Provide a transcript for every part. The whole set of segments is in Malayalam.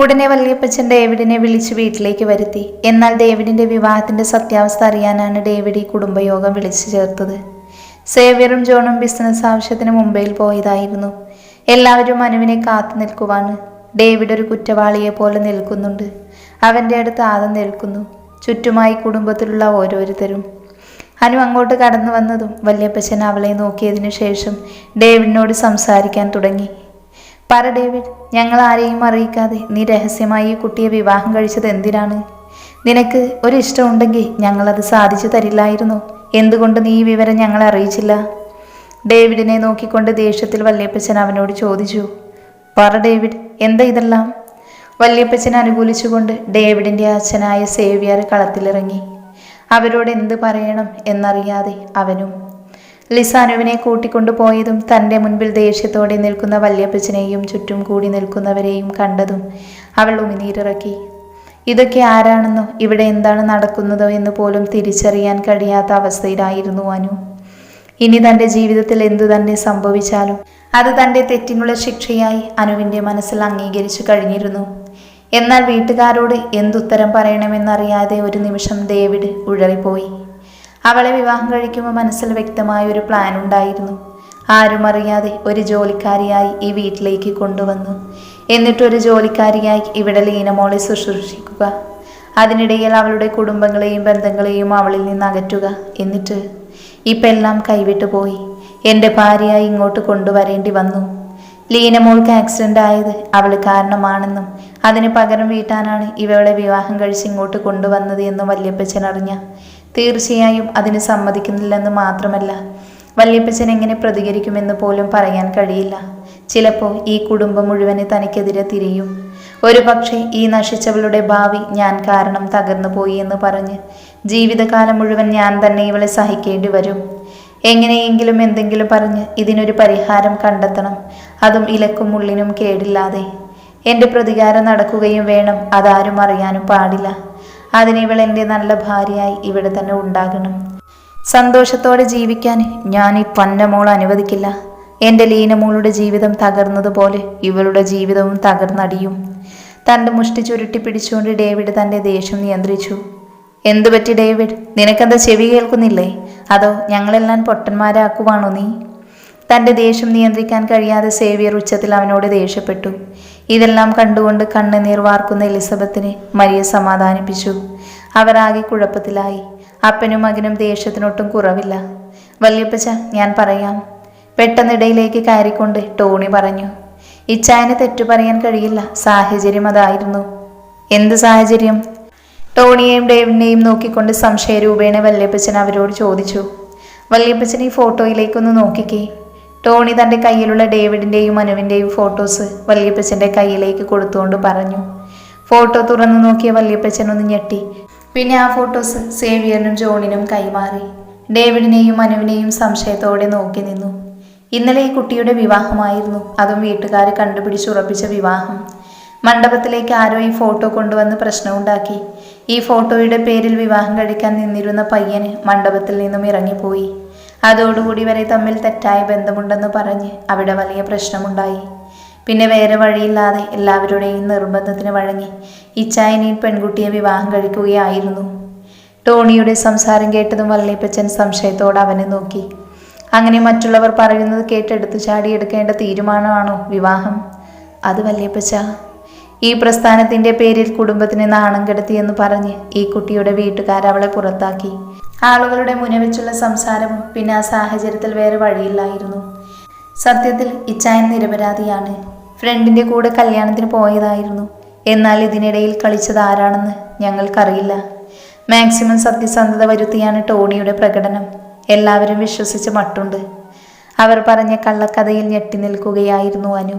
ഉടനെ വല്യപ്പച്ചൻ ഡേവിഡിനെ വിളിച്ച് വീട്ടിലേക്ക് വരുത്തി. എന്നാൽ ഡേവിഡിന്റെ വിവാഹത്തിന്റെ സത്യാവസ്ഥ അറിയാനാണ് ഡേവിഡ് ഈ കുടുംബയോഗം വിളിച്ചു ചേർത്തത്. സേവ്യറും ജോണും ബിസിനസ് ആവശ്യത്തിന് മുംബൈയിൽ പോയതായിരുന്നു. എല്ലാവരും അനുവിനെ കാത്തു നിൽക്കുവാണ്. ഡേവിഡ് ഒരു കുറ്റവാളിയെ പോലെ നിൽക്കുന്നുണ്ട്. അവന്റെ അടുത്ത് ആദം നിൽക്കുന്നു. ചുറ്റുമായി കുടുംബത്തിലുള്ള ഓരോരുത്തരും. അനു അങ്ങോട്ട് കടന്നു വന്നതും വല്യപ്പച്ചൻ അവളെ നോക്കിയതിനു ശേഷം ഡേവിഡിനോട് സംസാരിക്കാൻ തുടങ്ങി. പറ ഡേവിഡ് ഞങ്ങൾ ആരെയും അറിയിക്കാതെ നീ രഹസ്യമായി ഈ കുട്ടിയെ വിവാഹം കഴിച്ചത് എന്തിനാണ്? നിനക്ക് ഒരു ഇഷ്ടമുണ്ടെങ്കിൽ ഞങ്ങളത് സാധിച്ചു തരില്ലായിരുന്നു. എന്തുകൊണ്ട് നീ ഈ വിവരം ഞങ്ങളെ അറിയിച്ചില്ല? ഡേവിഡിനെ നോക്കിക്കൊണ്ട് ദേഷ്യത്തിൽ വല്യപ്പച്ചൻ അവനോട് ചോദിച്ചു പറ ഡേവിഡ് എന്താ ഇതെല്ലാം? വല്യപ്പച്ചൻ അനുകൂലിച്ചുകൊണ്ട് ഡേവിഡിന്റെ അച്ഛനായ സേവിയർ കളത്തിലിറങ്ങി. അവരോട് എന്ത് പറയണം എന്നറിയാതെ അവനും ലിസാനുവിനെ കൂട്ടിക്കൊണ്ടു പോയതും തന്റെ മുൻപിൽ ദേഷ്യത്തോടെ നിൽക്കുന്ന വല്യപ്പച്ചനെയും ചുറ്റും കൂടി നിൽക്കുന്നവരെയും കണ്ടതും അവൾ ഉമിനീരിറക്കി. ഇതൊക്കെ ആരാണെന്നോ? ഇവിടെ എന്താണ് നടക്കുന്നതോ എന്ന് പോലും തിരിച്ചറിയാൻ കഴിയാത്ത അവസ്ഥയിലായിരുന്നു അനു. ഇനി തന്റെ ജീവിതത്തിൽ എന്തു തന്നെ സംഭവിച്ചാലും അത് തന്റെ തെറ്റിനുള്ള ശിക്ഷയായി അനുവിന്റെ മനസ്സിൽ അംഗീകരിച്ചു കഴിഞ്ഞിരുന്നു. എന്നാൽ വീട്ടുകാരോട് എന്തുത്തരം പറയണമെന്നറിയാതെ ഒരു നിമിഷം ഡേവിഡ് ഉഴറിപ്പോയി. അവളെ വിവാഹം കഴിക്കുമ്പോൾ മനസ്സിൽ വ്യക്തമായ ഒരു പ്ലാൻ ഉണ്ടായിരുന്നു. ആരും അറിയാതെ ഒരു ജോലിക്കാരിയായി ഈ വീട്ടിലേക്ക് കൊണ്ടുവന്നു. എന്നിട്ടൊരു ജോലിക്കാരിയായി ഇവിടെ ലീനമോളെ ശുശ്രൂഷിക്കുക. അതിനിടയിൽ അവളുടെ കുടുംബങ്ങളെയും ബന്ധങ്ങളെയും അവളിൽ നിന്ന് അകറ്റുക. എന്നിട്ട് ഇപ്പം എല്ലാം കൈവിട്ടു പോയി. എന്റെ ഭാര്യയായി ഇങ്ങോട്ട് കൊണ്ടുവരേണ്ടി വന്നു. ലീനമോൾക്ക് ആക്സിഡന്റ് ആയത് അവൾ കാരണമാണെന്നും അതിന് പകരം വീട്ടാനാണ് ഇവളെ വിവാഹം കഴിച്ച് ഇങ്ങോട്ട് കൊണ്ടുവന്നത് എന്നും വല്യപ്പച്ചൻ അറിഞ്ഞ തീർച്ചയായും അതിന് സമ്മതിക്കുന്നില്ലെന്ന് മാത്രമല്ല വല്യപ്പച്ചൻ എങ്ങനെ പ്രതികരിക്കുമെന്ന് പോലും പറയാൻ കഴിയില്ല. ചിലപ്പോൾ ഈ കുടുംബം മുഴുവനെ തനിക്കെതിരെ തിരിയും. ഒരു പക്ഷേ ഈ നശിച്ചവളുടെ ഭാവി ഞാൻ കാരണം തകർന്നു പോയി എന്ന് പറഞ്ഞ് ജീവിതകാലം മുഴുവൻ ഞാൻ തന്നെ ഇവളെ സഹിക്കേണ്ടി വരും. എങ്ങനെയെങ്കിലും എന്തെങ്കിലും പറഞ്ഞ് ഇതിനൊരു പരിഹാരം കണ്ടെത്തണം. അതും ഇലക്കും മുള്ളിനും കേടില്ലാതെ. എന്റെ പ്രതികാരം നടക്കുകയും വേണം അതാരും അറിയാനും പാടില്ല. അതിന് ഇവൾ എന്റെ നല്ല ഭാര്യയായി ഇവിടെ തന്നെ ഉണ്ടാകണം. സന്തോഷത്തോടെ ജീവിക്കാൻ ഞാൻ ഈ പന്നമോൾ അനുവദിക്കില്ല. എന്റെ ലീനമോളുടെ ജീവിതം തകർന്നതുപോലെ ഇവളുടെ ജീവിതവും തകർന്നടിയും. തന്റെ മുഷ്ടി ചുരുട്ടി പിടിച്ചുകൊണ്ട് ഡേവിഡ് തന്റെ ദേഷ്യം നിയന്ത്രിച്ചു. എന്തുപറ്റി ഡേവിഡ്? നിനക്കെന്താ ചെവി കേൾക്കുന്നില്ലേ? അതോ ഞങ്ങളെല്ലാം പൊട്ടന്മാരാക്കുവാണോ നീ? തന്റെ ദേഷ്യം നിയന്ത്രിക്കാൻ കഴിയാതെ സേവിയർ ഉച്ചത്തിൽ അവനോട് ദേഷ്യപ്പെട്ടു. ഇതെല്ലാം കണ്ടുകൊണ്ട് കണ്ണുനീർ വാർക്കുന്ന എലിസബത്തിനെ മരിയ സമാധാനിപ്പിച്ചു. അവരാകെ കുഴപ്പത്തിലായി. അപ്പനും മകനും ദേഷ്യത്തിനൊട്ടും കുറവില്ല. വല്യപ്പച്ച ഞാൻ പറയാം. പെട്ടെന്നിടയിലേക്ക് കയറിക്കൊണ്ട് ടോണി പറഞ്ഞു. ഇച്ചായന് തെറ്റു പറയാൻ കഴിയില്ല. സാഹചര്യം അതായിരുന്നു. എന്ത് സാഹചര്യം? ടോണിയെയും ഡേവിഡിനെയും നോക്കിക്കൊണ്ട് സംശയരൂപേണ വല്യപ്പച്ചൻ അവരോട് ചോദിച്ചു. വല്യപ്പച്ചൻ ഈ ഫോട്ടോയിലേക്കൊന്ന് നോക്കിക്കേ. ടോണി തന്റെ കയ്യിലുള്ള ഡേവിഡിന്റെയും അനുവിന്റെയും ഫോട്ടോസ് വല്യപ്പച്ചന്റെ കയ്യിലേക്ക് കൊടുത്തുകൊണ്ട് പറഞ്ഞു. ഫോട്ടോ തുറന്നു നോക്കിയ വല്യപ്പച്ചൻ ഒന്ന് ഞെട്ടി. പിന്നെ ആ ഫോട്ടോസ് സേവിയറിനും ജോണിനും കൈമാറി. ഡേവിഡിനെയും മനുവിനെയും സംശയത്തോടെ നോക്കി നിന്നു. ഇന്നലെ ഈ കുട്ടിയുടെ വിവാഹമായിരുന്നു. അതും വീട്ടുകാർ കണ്ടുപിടിച്ചുറപ്പിച്ച വിവാഹം. മണ്ഡപത്തിലേക്ക് ആരോ ഈ ഫോട്ടോ കൊണ്ടുവന്ന് പ്രശ്നമുണ്ടാക്കി. ഈ ഫോട്ടോയുടെ പേരിൽ വിവാഹം കഴിക്കാൻ നിന്നിരുന്ന പയ്യന് മണ്ഡപത്തിൽ നിന്നും ഇറങ്ങിപ്പോയി. അതോടുകൂടി വരെ തമ്മിൽ തെറ്റായ ബന്ധമുണ്ടെന്ന് പറഞ്ഞ് അവിടെ വലിയ പ്രശ്നമുണ്ടായി. പിന്നെ വേറെ വഴിയില്ലാതെ എല്ലാവരുടെയും നിർബന്ധത്തിന് വഴങ്ങി ഇച്ചായനീൻ പെൺകുട്ടിയെ വിവാഹം കഴിക്കുകയായിരുന്നു. ടോണിയുടെ സംസാരം കേട്ടതും വള്ളിയപ്പച്ചൻ സംശയത്തോടെ അവനെ നോക്കി. അങ്ങനെ മറ്റുള്ളവർ പറയുന്നത് കേട്ടെടുത്തു ചാടിയെടുക്കേണ്ട തീരുമാനമാണോ വിവാഹം? അത് വല്യപ്പച്ച ഈ പ്രസ്ഥാനത്തിന്റെ പേരിൽ കുടുംബത്തിന് നാണം കെടുത്തിയെന്ന് പറഞ്ഞ് ഈ കുട്ടിയുടെ വീട്ടുകാർ അവളെ പുറത്താക്കി. ആളുകളുടെ മുനവെച്ചുള്ള സംസാരം പിന്നെ ആ സാഹചര്യത്തിൽ വേറെ വഴിയില്ലായിരുന്നു. സത്യത്തിൽ ഇച്ചായൻ നിരപരാധിയാണ്. ഫ്രണ്ടിന്റെ കൂടെ കല്യാണത്തിന് പോയതായിരുന്നു. എന്നാൽ ഇതിനിടയിൽ കളിച്ചത് ആരാണെന്ന് ഞങ്ങൾക്കറിയില്ല. മാക്സിമം സത്യസന്ധത വരുത്തിയാണ് ടോണിയുടെ പ്രകടനം. എല്ലാവരും വിശ്വസിച്ച് മട്ടുണ്ട്. അവർ പറഞ്ഞ കള്ളക്കഥയിൽ ഞെട്ടി നിൽക്കുകയായിരുന്നു അനു.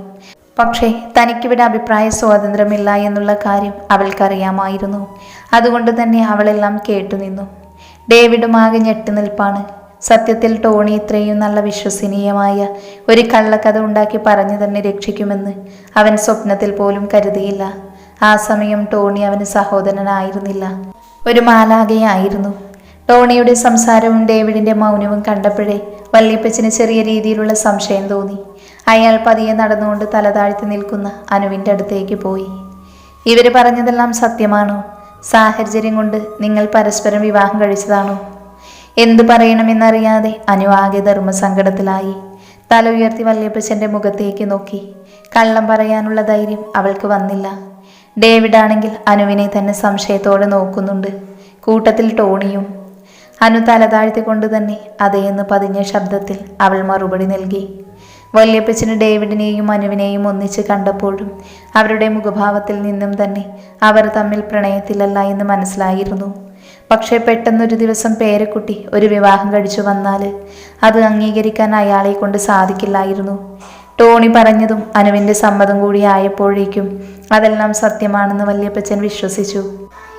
പക്ഷേ തനിക്കിവിടെ അഭിപ്രായ സ്വാതന്ത്ര്യമില്ല എന്നുള്ള കാര്യം അവൾക്കറിയാമായിരുന്നു. അതുകൊണ്ട് തന്നെ അവളെല്ലാം കേട്ടുനിന്നു. ഡേവിഡും ആകെ ഞെട്ടി നിൽപ്പാണ്. സത്യത്തിൽ ടോണി ഇത്രയും നല്ല വിശ്വസനീയമായ ഒരു കള്ളക്കഥ ഉണ്ടാക്കി പറഞ്ഞു തന്നെ രക്ഷിക്കുമെന്ന് അവൻ സ്വപ്നത്തിൽ പോലും കരുതിയില്ല. ആ സമയം ടോണി അവന് സഹോദരനായിരുന്നില്ല. ഒരു മാലാകയായിരുന്നു ടോണിയുടെ സംസാരവും ഡേവിഡിന്റെ മൗനവും കണ്ടപ്പോഴേ വല്യപ്പച്ചന് ചെറിയ രീതിയിലുള്ള സംശയം തോന്നി. അയാൾ പതിയെ നടന്നുകൊണ്ട് തലതാഴ്ത്തി നിൽക്കുന്ന അനുവിന്റെ അടുത്തേക്ക് പോയി. ഇവർ പറഞ്ഞതെല്ലാം സത്യമാണോ? സാഹചര്യം കൊണ്ട് നിങ്ങൾ പരസ്പരം വിവാഹം കഴിച്ചതാണോ? എന്തു പറയണമെന്നറിയാതെ അനു ആകെ ധർമ്മസങ്കടത്തിലായി. തല ഉയർത്തി വല്യപ്പച്ചന്റെ മുഖത്തേക്ക് നോക്കി. കള്ളം പറയാനുള്ള ധൈര്യം അവൾക്ക് വന്നില്ല. ഡേവിഡ് ആണെങ്കിൽ അനുവിനെ തന്നെ സംശയത്തോടെ നോക്കുന്നുണ്ട്. കൂട്ടത്തിൽ ടോണിയും. അനു തല താഴ്ത്തിക്കൊണ്ട് തന്നെ അതേന്ന് പതിഞ്ഞ ശബ്ദത്തിൽ അവൾ മറുപടി നൽകി. വല്യപ്പച്ചന് ഡേവിഡിനെയും അനുവിനെയും ഒന്നിച്ച് കണ്ടപ്പോഴും അവരുടെ മുഖഭാവത്തിൽ നിന്നും തന്നെ അവർ തമ്മിൽ പ്രണയത്തിലല്ല എന്ന് മനസ്സിലായിരുന്നു. പക്ഷേ പെട്ടെന്നൊരു ദിവസം പേരക്കുട്ടി ഒരു വിവാഹം കഴിച്ചു വന്നാൽ അത് അംഗീകരിക്കാൻ അയാളെ കൊണ്ട് സാധിക്കില്ലായിരുന്നു. ടോണി പറഞ്ഞതും അനുവിന്റെ സമ്മതം കൂടി ആയപ്പോഴേക്കും അതെല്ലാം സത്യമാണെന്ന് വല്യപ്പച്ചൻ വിശ്വസിച്ചു.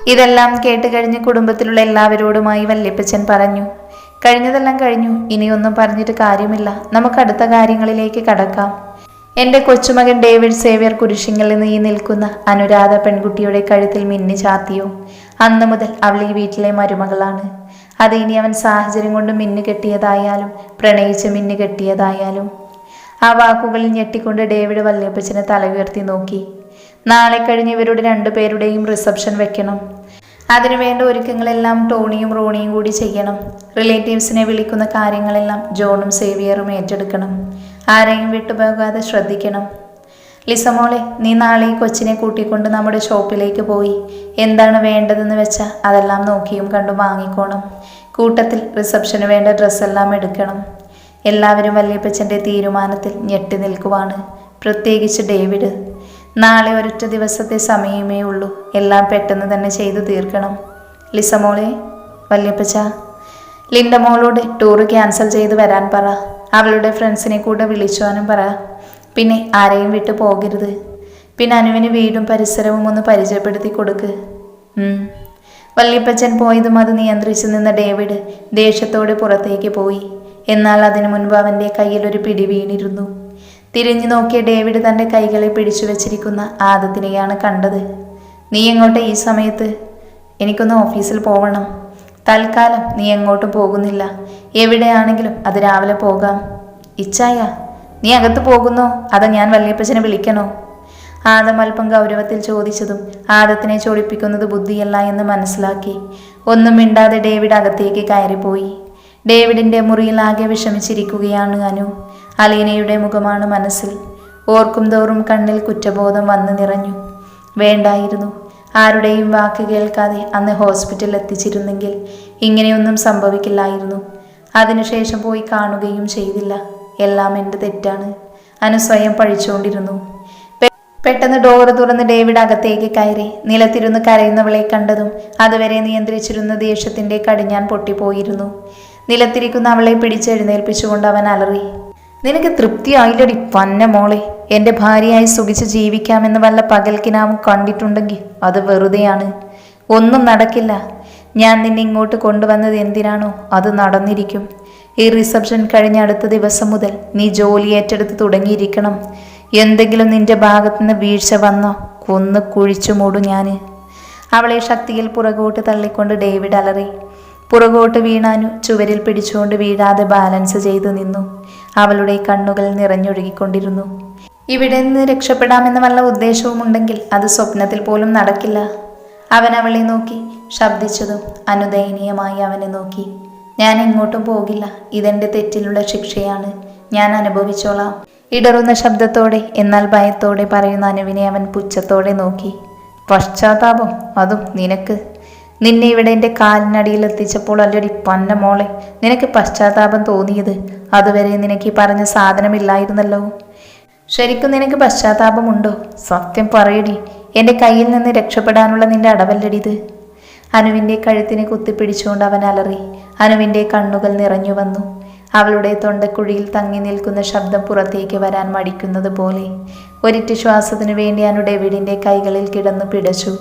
ഇതെല്ലാം കേട്ട് കഴിഞ്ഞ് കുടുംബത്തിലുള്ള എല്ലാവരോടുമായി വല്യപ്പച്ചൻ പറഞ്ഞു കഴിഞ്ഞതെല്ലാം കഴിഞ്ഞു. ഇനിയൊന്നും പറഞ്ഞിട്ട് കാര്യമില്ല. നമുക്ക് അടുത്ത കാര്യങ്ങളിലേക്ക് കടക്കാം. എന്റെ കൊച്ചുമകൻ ഡേവിഡ് സേവ്യർ കുരിശിങ്ങിൽ നിന്ന് ഈ നിൽക്കുന്ന അനുരാധ പെൺകുട്ടിയുടെ കഴുത്തിൽ മിന്നി ചാത്തിയോ. അന്നു മുതൽ അവൾ ഈ വീട്ടിലെ മരുമകളാണ്. അത് ഇനി അവൻ സാഹചര്യം കൊണ്ട് മിന്നു കെട്ടിയതായാലും പ്രണയിച്ച് മിന്നു കെട്ടിയതായാലും. ആ വാക്കുകളിൽ ഞെട്ടിക്കൊണ്ട് ഡേവിഡ് വല്യപ്പച്ചനെ തല ഉയർത്തി നോക്കി. നാളെ കഴിഞ്ഞ് ഇവരുടെ രണ്ടുപേരുടെയും റിസപ്ഷൻ വെക്കണം. അതിനുവേണ്ട ഒരുക്കങ്ങളെല്ലാം ടോണിയും റോണിയും കൂടി ചെയ്യണം. റിലേറ്റീവ്സിനെ വിളിക്കുന്ന കാര്യങ്ങളെല്ലാം ജോണും സേവിയറും ഏറ്റെടുക്കണം. ആരെയും വിട്ടുപോകാതെ ശ്രദ്ധിക്കണം. ലിസമോളെ നീ നാളെ ഈ കൊച്ചിനെ കൂട്ടിക്കൊണ്ട് നമ്മുടെ ഷോപ്പിലേക്ക് പോയി. എന്താണ് വേണ്ടതെന്ന് വെച്ചാൽ അതെല്ലാം നോക്കിയും കണ്ടും വാങ്ങിക്കോണം. കൂട്ടത്തിൽ റിസപ്ഷന് വേണ്ട ഡ്രസ്സെല്ലാം എടുക്കണം. എല്ലാവരും വല്യപ്പച്ചന്റെ തീരുമാനത്തിൽ ഞെട്ടി നിൽക്കുവാണ്. പ്രത്യേകിച്ച് ഡേവിഡ്. നാളെ ഒരൊറ്റ ദിവസത്തെ സമയമേ ഉള്ളൂ. എല്ലാം പെട്ടെന്ന് തന്നെ ചെയ്തു തീർക്കണം. ലിസമോളെ വല്യപ്പച്ച. ലിൻഡ മോളോട് ടൂർ ക്യാൻസൽ ചെയ്ത് വരാൻ പറ. അവളുടെ ഫ്രണ്ട്സിനെ കൂടെ വിളിച്ചുവാനും പറ. പിന്നെ ആരെയും വിട്ടു പോകരുത്. പിന്നെ അനുവിന് വീടും പരിസരവും ഒന്ന് പരിചയപ്പെടുത്തി കൊടുക്ക്. വല്യപ്പച്ചൻ പോയതും അത് നിയന്ത്രിച്ചു നിന്ന ഡേവിഡ് ദേഷ്യത്തോടെ പുറത്തേക്ക് പോയി. എന്നാൽ അതിനു മുൻപ് അവന്റെ കയ്യിൽ ഒരു പിടി വീണിരുന്നു. തിരിഞ്ഞു നോക്കിയ ഡേവിഡ് തന്റെ കൈകളെ പിടിച്ചു വെച്ചിരിക്കുന്ന ആദത്തിനെയാണ് കണ്ടത്. നീ എങ്ങോട്ട് ഈ സമയത്ത്? എനിക്കൊന്ന് ഓഫീസിൽ പോവണം. തൽക്കാലം നീ എങ്ങോട്ട് പോകുന്നില്ല. എവിടെയാണെങ്കിലും അത് രാവിലെ പോകാം. ഇച്ചായ നീ അകത്ത് പോകുന്നോ? അതോ ഞാൻ വല്യപ്പച്ചനെ വിളിക്കണോ? ആദം അല്പം ഗൗരവത്തിൽ ചോദിച്ചതും ആദത്തിനെ ചോടിപ്പിക്കുന്നത് ബുദ്ധിയല്ല എന്ന് മനസ്സിലാക്കി. ഒന്നും മിണ്ടാതെ ഡേവിഡ് അകത്തേക്ക് കയറിപ്പോയി. ഡേവിഡിന്റെ മുറിയിൽ ആകെ വിഷമിച്ചിരിക്കുകയാണ് അനു. അലീനയുടെ മുഖമാണ് മനസ്സിൽ. ഓർക്കും തോറും കണ്ണിൽ കുറ്റബോധം വന്നു നിറഞ്ഞു. വേണ്ടായിരുന്നു. ആരുടെയും വാക്ക് കേൾക്കാതെ അന്ന് ഹോസ്പിറ്റലിൽ എത്തിച്ചിരുന്നെങ്കിൽ ഇങ്ങനെയൊന്നും സംഭവിക്കില്ലായിരുന്നു. അതിനുശേഷം പോയി കാണുകയും ചെയ്തില്ല. എല്ലാം എന്റെ തെറ്റാണ്. അനു സ്വയം പഴിച്ചുകൊണ്ടിരുന്നു. പെട്ടെന്ന് ഡോറ് തുറന്ന് ഡേവിഡ് അകത്തേക്ക് കയറി. നിലത്തിരുന്ന് കരയുന്നവളെ കണ്ടതും അതുവരെ നിയന്ത്രിച്ചിരുന്ന ദേഷ്യത്തിന്റെ കടിഞ്ഞാൻ പൊട്ടിപ്പോയിരുന്നു. നിലത്തിരിക്കുന്ന അവളെ പിടിച്ചെഴുന്നേൽപ്പിച്ചുകൊണ്ട് അവൻ അലറി. നിനക്ക് തൃപ്തിയായില്ലടി പന്ന മോളെ. എന്റെ ഭാര്യയായി സുഖിച്ച് ജീവിക്കാമെന്ന് വല്ല പകൽക്കിനാവും കണ്ടിട്ടുണ്ടെങ്കിൽ അത് വെറുതെയാണ്. ഒന്നും നടക്കില്ല. ഞാൻ നിന്നെ ഇങ്ങോട്ട് കൊണ്ടുവന്നത് എന്തിനാണോ? അത് നടന്നിരിക്കും. ഈ റിസപ്ഷൻ കഴിഞ്ഞ അടുത്ത ദിവസം മുതൽ നീ ജോലി ഏറ്റെടുത്ത് തുടങ്ങിയിരിക്കണം. എന്തെങ്കിലും നിന്റെ ഭാഗത്തുനിന്ന് വീഴ്ച വന്നോ? കൊന്ന് കുഴിച്ചു മൂടും ഞാൻ അവളെ ശക്തിയിൽ പുറകോട്ട് തള്ളിക്കൊണ്ട് ഡേവിഡ് അലറി പുറകോട്ട് വീണാനു ചുവരിൽ പിടിച്ചുകൊണ്ട് വീഴാതെ ബാലൻസ് ചെയ്തു നിന്നു. അവളുടെ കണ്ണുകൾ നിറഞ്ഞൊഴുകിക്കൊണ്ടിരുന്നു. ഇവിടെ നിന്ന് രക്ഷപ്പെടാമെന്ന വല്ല ഉദ്ദേശവും ഉണ്ടെങ്കിൽ അത് സ്വപ്നത്തിൽ പോലും നടക്കില്ല. അവൻ അവളെ നോക്കി ശബ്ദിച്ചതും അനുദയനീയമായി അവനെ നോക്കി. ഞാൻ എങ്ങോട്ടും പോകില്ല. ഇതെന്റെ തെറ്റിലുള്ള ശിക്ഷയാണ്. ഞാൻ അനുഭവിച്ചോളാം. ഇടറുന്ന ശബ്ദത്തോടെ എന്നാൽ ഭയത്തോടെ പറയുന്ന അനുവിനെ അവൻ പുച്ഛത്തോടെ നോക്കി. പശ്ചാത്താപം? അതും നിനക്ക്. നിന്നെ ഇവിടെ എന്റെ കാലിനടിയിൽ എത്തിച്ചപ്പോൾ അല്ലടി പന്ന മോളെ നിനക്ക് പശ്ചാത്താപം തോന്നിയത്. അതുവരെ നിനക്ക് ഈ പറഞ്ഞ സാധനമില്ലായിരുന്നല്ലോ. ശരിക്കും നിനക്ക് പശ്ചാത്താപമുണ്ടോ? സത്യം പറയടി എന്റെ കയ്യിൽ നിന്ന് രക്ഷപ്പെടാനുള്ള നിന്റെ അടവല്ലടിത് അനുവിന്റെ കഴുത്തിനെ കുത്തിപ്പിടിച്ചുകൊണ്ട് അവൻ അലറി അനുവിന്റെ കണ്ണുകൾ നിറഞ്ഞു വന്നു. അവളുടെ തൊണ്ടക്കുഴിയിൽ തങ്ങി നിൽക്കുന്ന ശബ്ദം പുറത്തേക്ക് വരാൻ മടിക്കുന്നത് പോലെ. ഒരിറ്റ് ശ്വാസത്തിനു വേണ്ടി അനു ഡേവിഡിന്റെ കൈകളിൽ കിടന്നു പിടച്ചു.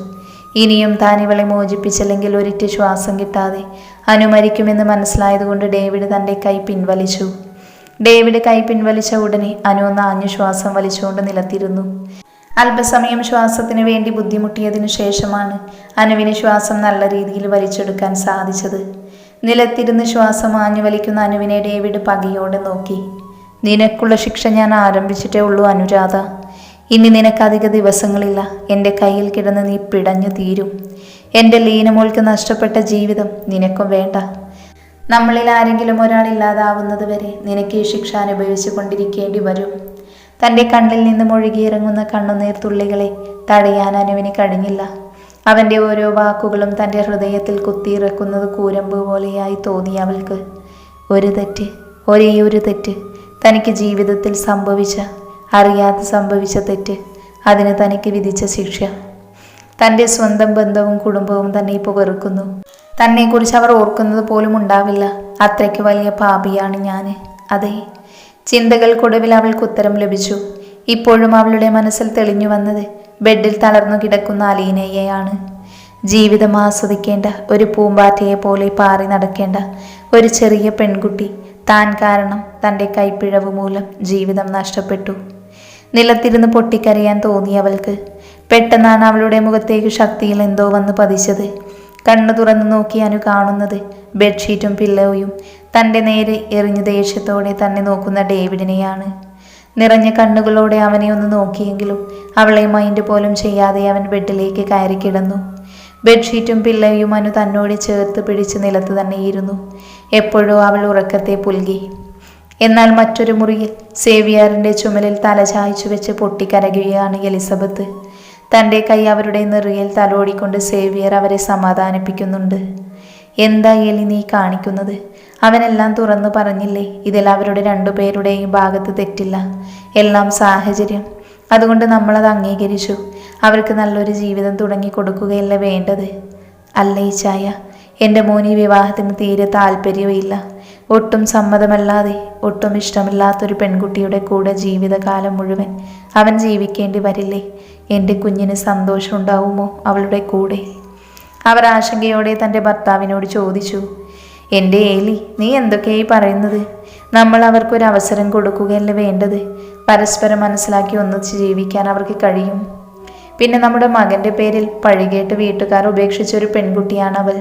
ഇനിയും താൻ ഇവളെ മോചിപ്പിച്ചില്ലെങ്കിൽ ഒരിറ്റ് ശ്വാസം കിട്ടാതെ. അനുമരിക്കുമെന്ന് മനസ്സിലായതുകൊണ്ട് ഡേവിഡ് തന്റെ കൈ പിൻവലിച്ചു. ഡേവിഡ് കൈ പിൻവലിച്ച ഉടനെ അനു ഒന്ന് ആഞ്ഞു ശ്വാസം വലിച്ചുകൊണ്ട് നിലത്തിരുന്നു. അല്പസമയം ശ്വാസത്തിന് വേണ്ടി ബുദ്ധിമുട്ടിയതിനു ശേഷമാണ് അനുവിന് ശ്വാസം നല്ല രീതിയിൽ വലിച്ചെടുക്കാൻ സാധിച്ചത്. നിലത്തിരുന്ന് ശ്വാസം ആഞ്ഞു വലിക്കുന്ന അനുവിനെ ഡേവിഡ് പകയോടെ നോക്കി. നിനക്കുള്ള ശിക്ഷ ഞാൻ ആരംഭിച്ചിട്ടേ ഉള്ളൂ അനുരാധ. ഇനി നിനക്കധിക ദിവസങ്ങളില്ല. എന്റെ കയ്യിൽ കിടന്ന് നീ പിടഞ്ഞു തീരും. എന്റെ ലീനമോൾക്ക് നഷ്ടപ്പെട്ട ജീവിതം നിനക്കും വേണ്ട. നമ്മളിൽ ആരെങ്കിലും ഒരാൾ ഇല്ലാതാവുന്നത് വരെ നിനക്ക് ഈ ശിക്ഷ അനുഭവിച്ചു കൊണ്ടിരിക്കേണ്ടി വരും. തന്റെ കണ്ണിൽ നിന്ന് ഒഴുകിയിറങ്ങുന്ന കണ്ണുനീർ തുള്ളികളെ തടയാൻ അനുവിന് കഴിഞ്ഞില്ല. അവന്റെ ഓരോ വാക്കുകളും തന്റെ ഹൃദയത്തിൽ കുത്തിയിറക്കുന്നത് കൂരമ്പ് പോലെയായി തോന്നി അവൾക്ക്. ഒരു തെറ്റ് ഒരേ ഒരു തെറ്റ് തനിക്ക് ജീവിതത്തിൽ സംഭവിച്ച അറിയാതെ സംഭവിച്ച തെറ്റ്. അതിന് തനിക്ക് വിധിച്ച ശിക്ഷ. തന്റെ സ്വന്തം ബന്ധവും കുടുംബവും തന്നെ ഇപ്പോൾ വെറുക്കുന്നു. തന്നെക്കുറിച്ച് അവർ ഓർക്കുന്നത് പോലും ഉണ്ടാവില്ല. അത്രയ്ക്ക് വലിയ പാപിയാണ് ഞാൻ. അതെ ചിന്തകൾക്കൊടുവിൽ അവൾക്ക് ഉത്തരം ലഭിച്ചു. ഇപ്പോഴും അവളുടെ മനസ്സിൽ തെളിഞ്ഞു വന്നത് ബെഡിൽ തളർന്നു കിടക്കുന്ന അലീനയെയാണ്. ജീവിതം ആസ്വദിക്കേണ്ട ഒരു പൂമ്പാറ്റയെ പോലെ പാറി നടക്കേണ്ട ഒരു ചെറിയ പെൺകുട്ടി. താൻ കാരണം തന്റെ കൈപ്പിഴവ് മൂലം ജീവിതം നഷ്ടപ്പെട്ടു. നിലത്തിരുന്ന് പൊട്ടിക്കരയാൻ തോന്നി അവൾക്ക്. പെട്ടെന്നാണ് അവളുടെ മുഖത്തേക്ക് ശക്തിയിൽ എന്തോ വന്ന് പതിച്ചത്. കണ്ണു തുറന്നു നോക്കി അനു കാണുന്നത് ബെഡ്ഷീറ്റും പില്ലോയും. തന്റെ നേരെ എറിഞ്ഞു ദേഷ്യത്തോടെ തന്നെ നോക്കുന്ന ഡേവിഡിനെയാണ്. നിറഞ്ഞ കണ്ണുകളോടെ അവനെ ഒന്ന് നോക്കിയെങ്കിലും അവളെ മൈൻഡ് പോലും ചെയ്യാതെ അവൻ ബെഡിലേക്ക് കയറി കിടന്നു. ബെഡ്ഷീറ്റും പില്ലയും അനു തന്നോട് ചേർത്ത് പിടിച്ച് നിലത്ത് തന്നെയിരുന്നു എപ്പോഴോ അവൾ ഉറക്കത്തെ പുൽകി. എന്നാൽ മറ്റൊരു മുറിയിൽ സേവിയാറിന്റെ ചുമലിൽ തല ചായ്ച്ചു വെച്ച് പൊട്ടിക്കരകുകയാണ് എലിസബത്ത്. തന്റെ കൈ അവരുടെ നെറുകയിൽ തലോടിക്കൊണ്ട് സേവിയർ അവരെ സമാധാനിപ്പിക്കുന്നുണ്ട്. എന്താ എലി നീ കാണിക്കുന്നത്? അവനെല്ലാം തുറന്നു പറഞ്ഞില്ലേ ഇതിൽ അവരുടെ രണ്ടുപേരുടെയും ഭാഗത്ത് തെറ്റില്ല. എല്ലാം സാഹചര്യം. അതുകൊണ്ട് നമ്മളത് അംഗീകരിച്ചു. അവർക്ക് നല്ലൊരു ജീവിതം തുടങ്ങി കൊടുക്കുകയല്ല വേണ്ടത്. അല്ലേ ചായ എന്റെ മോനി വിവാഹത്തിന് തീരെ താല്പര്യമില്ല ഒട്ടും സമ്മതമല്ലാതെ ഒട്ടും ഇഷ്ടമില്ലാത്തൊരു പെൺകുട്ടിയുടെ കൂടെ ജീവിതകാലം മുഴുവൻ അവൻ ജീവിക്കേണ്ടി വരില്ലേ? എന്റെ കുഞ്ഞിന് സന്തോഷമുണ്ടാവുമോ അവളുടെ കൂടെ? അവർ ആശങ്കയോടെ തന്റെ ഭർത്താവിനോട് ചോദിച്ചു എന്റെ ഏലി നീ എന്തൊക്കെയായി പറയുന്നത്? നമ്മൾ അവർക്കൊരു അവസരം കൊടുക്കുകയല്ലേ വേണ്ടത്? പരസ്പരം മനസ്സിലാക്കി ഒന്നിച്ച് ജീവിക്കാൻ അവർക്ക് കഴിയും. പിന്നെ നമ്മുടെ മകന്റെ പേരിൽ പഴികേട്ട് വീട്ടുകാർ ഉപേക്ഷിച്ച ഒരു പെൺകുട്ടിയാണ് അവൾ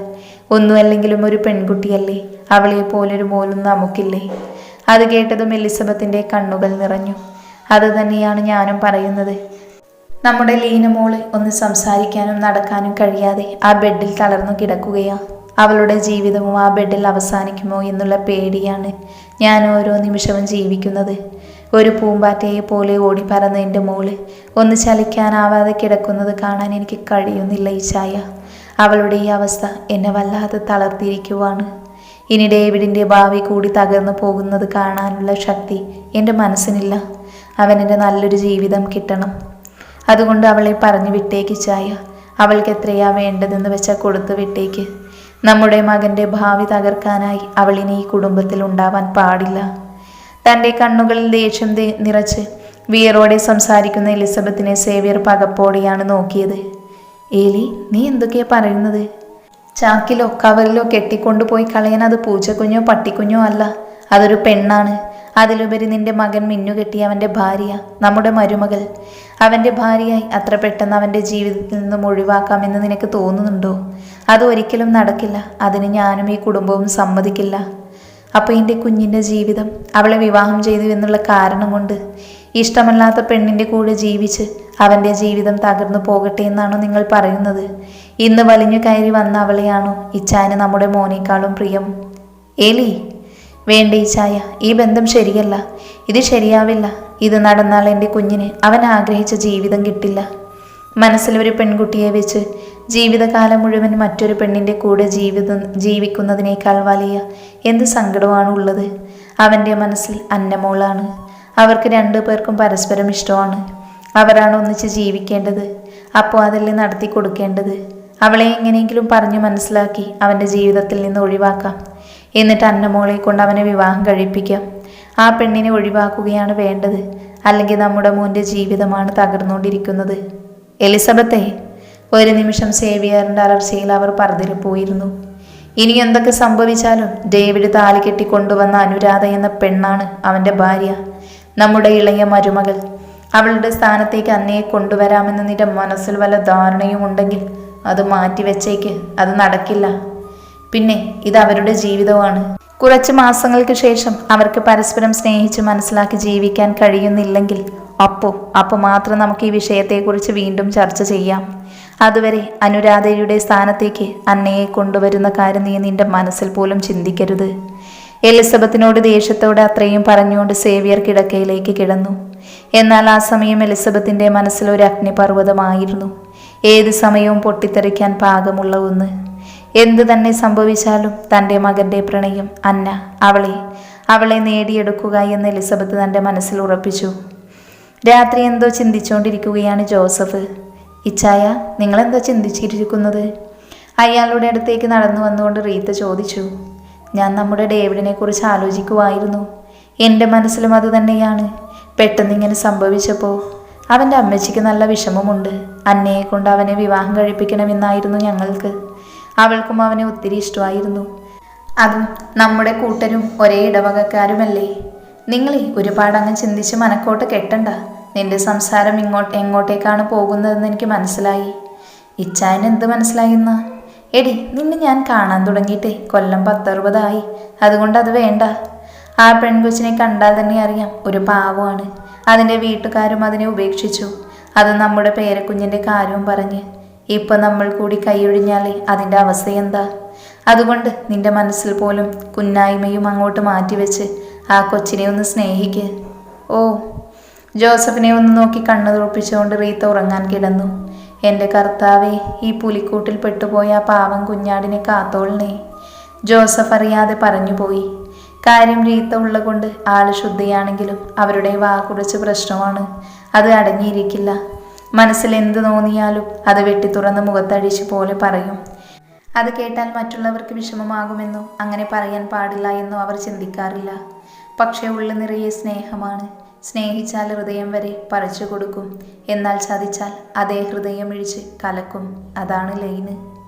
ഒന്നുമല്ലെങ്കിലും ഒരു പെൺകുട്ടിയല്ലേ? അവളെ പോലൊരു മോലും നമുക്കില്ലേ? അത് കേട്ടതും എലിസബത്തിന്റെ കണ്ണുകൾ നിറഞ്ഞു. അത് തന്നെയാണ് ഞാനും പറയുന്നത്. നമ്മുടെ ലീന മോൾ ഒന്ന് സംസാരിക്കാനും നടക്കാനും കഴിയാതെ ആ ബെഡിൽ തളർന്നു കിടക്കുകയാ. അവളുടെ ജീവിതവും ആ ബെഡിൽ അവസാനിക്കുമോ എന്നുള്ള പേടിയാണ് ഞാൻ ഓരോ നിമിഷവും ജീവിക്കുന്നത്. ഒരു പൂമ്പാറ്റയെ പോലെ ഓടി പറന്ന എന്റെ മോൾ ഒന്ന് ചലിക്കാനാവാതെ കിടക്കുന്നത് കാണാൻ എനിക്ക് കഴിയുന്നില്ല ഈ ചായ അവളുടെ ഈ അവസ്ഥ എന്നെ വല്ലാതെ തളർത്തിയിരിക്കുവാണ്. ഇനി ഡേവിഡിന്റെ ഭാവി കൂടി തകർന്നു പോകുന്നത് കാണാനുള്ള ശക്തി എന്റെ മനസ്സിനില്ല. അവനെന്റെ നല്ലൊരു ജീവിതം കിട്ടണം. അതുകൊണ്ട് അവളെ പറഞ്ഞു വിട്ടേക്ക് ചായ. അവൾക്ക് എത്രയാ വേണ്ടതെന്ന് വെച്ചാൽ കൊടുത്തു വിട്ടേക്ക്. നമ്മുടെ മകന്റെ ഭാവി തകർക്കാനായി അവളിനി ഈ കുടുംബത്തിൽ ഉണ്ടാവാൻ പാടില്ല. തന്റെ കണ്ണുകളിൽ ദേഷ്യം നിറച്ച് വിയറോടെ സംസാരിക്കുന്ന എലിസബത്തിനെ സേവിയർ പകപ്പോടെയാണ് നോക്കിയത്. ഏലി നീ എന്തൊക്കെയാ പറയുന്നത്? ചാക്കിലോ കവറിലോ കെട്ടിക്കൊണ്ടുപോയി കളയാൻ അത് പൂച്ചക്കുഞ്ഞോ പട്ടിക്കുഞ്ഞോ അല്ല. അതൊരു പെണ്ണാണ്. അതിലുപരി നിന്റെ മകൻ മിന്നുകെട്ടി അവന്റെ ഭാര്യ നമ്മുടെ മരുമകൾ. അവന്റെ ഭാര്യയായി അത്ര പെട്ടെന്ന് അവന്റെ ജീവിതത്തിൽ നിന്നും ഒഴിവാക്കാമെന്ന് നിനക്ക് തോന്നുന്നുണ്ടോ? അത് ഒരിക്കലും നടക്കില്ല. അതിന് ഞാനും ഈ കുടുംബവും സമ്മതിക്കില്ല. അപ്പോൾ എന്റെ കുഞ്ഞിന്റെ ജീവിതം അവളെ വിവാഹം ചെയ്തു എന്നുള്ള കാരണം കൊണ്ട് ഇഷ്ടമല്ലാത്ത പെണ്ണിന്റെ കൂടെ ജീവിച്ച് അവന്റെ ജീവിതം തകർന്നു പോകട്ടെ എന്നാണോ നിങ്ങൾ പറയുന്നത്? ഇന്ന് വലിഞ്ഞു കയറി വന്ന അവളെയാണോ ഇച്ചായന് നമ്മുടെ മോനേക്കാളും പ്രിയം? ഏലി വേണ്ട ഇച്ചായ ഈ ബന്ധം ശരിയല്ല. ഇത് ശരിയാവില്ല. ഇത് നടന്നാൽ എന്റെ കുഞ്ഞിന് അവൻ ആഗ്രഹിച്ച ജീവിതം കിട്ടില്ല. മനസ്സിലൊരു പെൺകുട്ടിയെ വെച്ച് ജീവിതകാലം മുഴുവൻ മറ്റൊരു പെണ്ണിന്റെ കൂടെ ജീവിതം ജീവിക്കുന്നതിനേക്കാൾ വലിയ എന്ത് സങ്കടമാണ് ഉള്ളത്? അവന്റെ മനസ്സിൽ അന്നമോളാണ്. അവർക്ക് രണ്ടു പേർക്കും പരസ്പരം ഇഷ്ടമാണ്. അവരാണ് ഒന്നിച്ച് ജീവിക്കേണ്ടത്. അപ്പോൾ അതല്ലേ നടത്തി കൊടുക്കേണ്ടത്? അവളെ എങ്ങനെയെങ്കിലും പറഞ്ഞു മനസ്സിലാക്കി അവന്റെ ജീവിതത്തിൽ നിന്ന് ഒഴിവാക്കാം. എന്നിട്ട് അന്നമോളെ കൊണ്ട് അവനെ വിവാഹം കഴിപ്പിക്കാം. ആ പെണ്ണിനെ ഒഴിവാക്കുകയാണ് വേണ്ടത്. അല്ലെങ്കിൽ നമ്മുടെ മോന്റെ ജീവിതമാണ് തകർന്നുകൊണ്ടിരിക്കുന്നത്. എലിസബത്തെ ഒരു നിമിഷം സേവിയറിന്റെ അലർച്ചയിൽ അവർ പറതിൽ പോയിരുന്നു. ഇനി എന്തൊക്കെ സംഭവിച്ചാലും ഡേവിഡ് താലി കെട്ടി കൊണ്ടുവന്ന അനുരാധ എന്ന പെണ്ണാണ് അവന്റെ ഭാര്യ നമ്മുടെ ഇളയ മരുമകൾ. അവളുടെ സ്ഥാനത്തേക്ക് അന്നയെ കൊണ്ടുവരാമെന്ന് നിന്റെ മനസ്സിൽ വല്ല ധാരണയും ഉണ്ടെങ്കിൽ അത് മാറ്റിവെച്ചേക്ക് അത് നടക്കില്ല. പിന്നെ ഇത് അവരുടെ ജീവിതമാണ് കുറച്ച് മാസങ്ങൾക്ക് ശേഷം അവർക്ക് പരസ്പരം സ്നേഹിച്ച് മനസ്സിലാക്കി ജീവിക്കാൻ കഴിയുന്നില്ലെങ്കിൽ അപ്പോ അപ്പോൾ മാത്രം നമുക്ക് ഈ വിഷയത്തെക്കുറിച്ച് വീണ്ടും ചർച്ച ചെയ്യാം. അതുവരെ അനുരാധയുടെ സ്ഥാനത്തേക്ക് അന്നയെ കൊണ്ടുവരുന്ന കാര്യം നീ നിന്റെ മനസ്സിൽ പോലും ചിന്തിക്കരുത്. എലിസബത്തിനോട് ദേഷ്യത്തോടെ അത്രയും പറഞ്ഞുകൊണ്ട് സേവിയർ കിടക്കയിലേക്ക് കിടന്നു. എന്നാൽ ആ സമയം എലിസബത്തിന്റെ മനസ്സിൽ ഒരു അഗ്നിപർവതമായിരുന്നു. ഏത് സമയവും പൊട്ടിത്തെറിക്കാൻ പാകമുള്ള ഒന്ന് എന്തു തന്നെ സംഭവിച്ചാലും തന്റെ മകന്റെ പ്രണയം അന്ന അവളെ അവളെ നേടിയെടുക്കുക എന്ന് എലിസബത്ത് തന്റെ മനസ്സിൽ ഉറപ്പിച്ചു. രാത്രി എന്തോ ചിന്തിച്ചുകൊണ്ടിരിക്കുകയാണ് ജോസഫ്. ഇച്ചായ നിങ്ങളെന്താ ചിന്തിച്ചിരിക്കുന്നത്? അയാളുടെ അടുത്തേക്ക് നടന്നു വന്നുകൊണ്ട് റീത്ത ചോദിച്ചു. ഞാൻ നമ്മുടെ ഡേവിഡിനെ കുറിച്ച് ആലോചിക്കുമായിരുന്നു എന്റെ മനസ്സിലും അതുതന്നെയാണ് പെട്ടെന്ന് ഇങ്ങനെ സംഭവിച്ചപ്പോൾ അവന്റെ അമ്മച്ചിക്ക് നല്ല വിഷമമുണ്ട്. അന്നയെ കൊണ്ട് അവനെ വിവാഹം കഴിപ്പിക്കണമെന്നായിരുന്നു ഞങ്ങൾക്ക്. അവൾക്കും അവനെ ഒത്തിരി ഇഷ്ടമായിരുന്നു. അതും നമ്മുടെ കൂട്ടരും ഒരേ ഇടവകക്കാരുമല്ലേ? നിങ്ങളെ ഒരുപാട് അങ്ങ് ചിന്തിച്ച് മനക്കോട്ട് കെട്ടണ്ട. നിന്റെ സംസാരം ഇങ്ങോട്ട് എങ്ങോട്ടേക്കാണ് പോകുന്നതെന്ന് എനിക്ക് മനസ്സിലായി. ഇച്ചായന് എന്ത് മനസ്സിലായിന്ന? എടി നിന്നെ ഞാൻ കാണാൻ തുടങ്ങിയിട്ടേ കൊല്ലം പത്തറുപതായി. അതുകൊണ്ട് അത് വേണ്ട. ആ പെൺകൊച്ചിനെ കണ്ടാൽ തന്നെ അറിയാം ഒരു പാവമാണ്. അതിന്റെ വീട്ടുകാരും അതിനെ ഉപേക്ഷിച്ചു. അത് നമ്മുടെ പേരക്കുഞ്ഞിന്റെ കാര്യവും പറഞ്ഞ്. ഇപ്പൊ നമ്മൾ കൂടി കൈയൊഴിഞ്ഞാലേ അതിന്റെ അവസ്ഥ എന്താ? അതുകൊണ്ട് നിന്റെ മനസ്സിൽ പോലും കുന്നായ്മയും അങ്ങോട്ട് മാറ്റിവെച്ച് ആ കൊച്ചിനെ ഒന്ന് സ്നേഹിക്ക്. ഓ ജോസഫിനെ ഒന്ന് നോക്കി കണ്ണു തുറപ്പിച്ചുകൊണ്ട് റീത്ത ഉറങ്ങാൻ കിടന്നു. എന്റെ കർത്താവെ ഈ പുലിക്കൂട്ടിൽ പെട്ടുപോയ ആ പാവം കുഞ്ഞാടിനെ കാത്തോളിനെ ജോസഫ് അറിയാതെ പറഞ്ഞുപോയി. കാര്യം രീത്ത ഉള്ള കൊണ്ട് ആൾ ശുദ്ധിയാണെങ്കിലും അവരുടെ വാ കുറച്ച് പ്രശ്നമാണ്. അത് അടങ്ങിയിരിക്കില്ല. മനസ്സിൽ എന്ത് തോന്നിയാലും അത് വെട്ടിത്തുറന്ന് മുഖത്തടിച്ചു പോലെ പറയും. അത് കേട്ടാൽ മറ്റുള്ളവർക്ക് വിഷമമാകുമെന്നോ അങ്ങനെ പറയാൻ പാടില്ല എന്നോ അവർ ചിന്തിക്കാറില്ല. പക്ഷേ ഉള്ളു നിറയെ സ്നേഹമാണ്. സ്നേഹിച്ചാൽ ഹൃദയം വരെ പറിച്ചു കൊടുക്കും. എന്നാൽ ചതിച്ചാൽ അതേ ഹൃദയം ഇഴിച്ച് കലക്കും. അതാണ് ലൈന്.